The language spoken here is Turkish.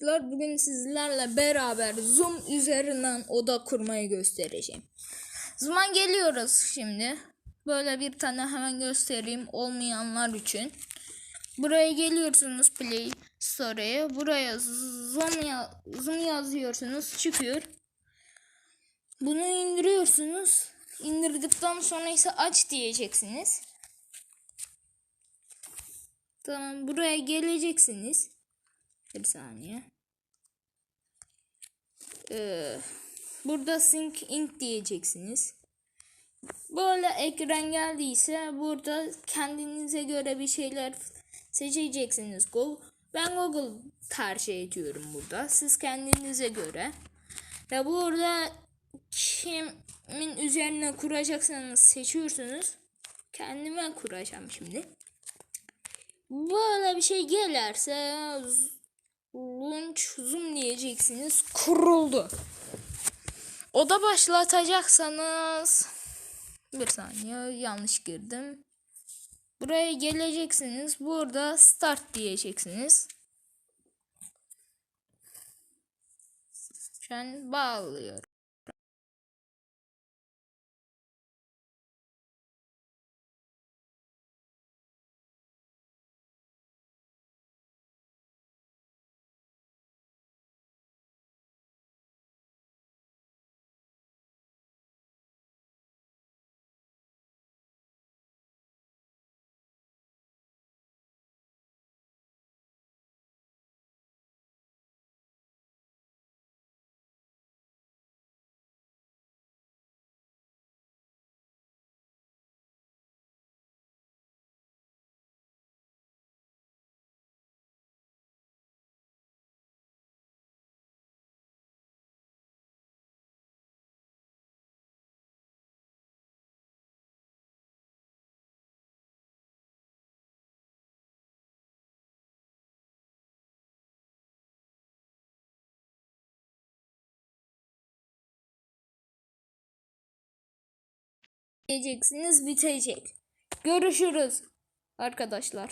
arkadaşlar bugün sizlerle beraber zoom üzerinden oda kurmayı göstereceğim. Zaman geliyoruz şimdi. Böyle bir tane hemen göstereyim olmayanlar için. Buraya geliyorsunuz Play Store'ya. Buraya zoom, ya zoom yazıyorsunuz çıkıyor. Bunu indiriyorsunuz. İndirdikten sonra ise aç diyeceksiniz. Tamam buraya geleceksiniz. Bir saniye. Ee, burada sync ink diyeceksiniz. Böyle ekran geldiyse burada kendinize göre bir şeyler seçeceksiniz. Google. Ben Google tercih ediyorum burada. Siz kendinize göre. Ve burada kimin üzerine kuracaksanız seçiyorsunuz. Kendime kuracağım şimdi. Böyle bir şey gelirse launch zoom diyeceksiniz. Kuruldu. Oda başlatacaksanız bir saniye yanlış girdim. Buraya geleceksiniz. Burada start diyeceksiniz. Şu an bağlıyorum. Diyeceksiniz bitecek. Görüşürüz arkadaşlar.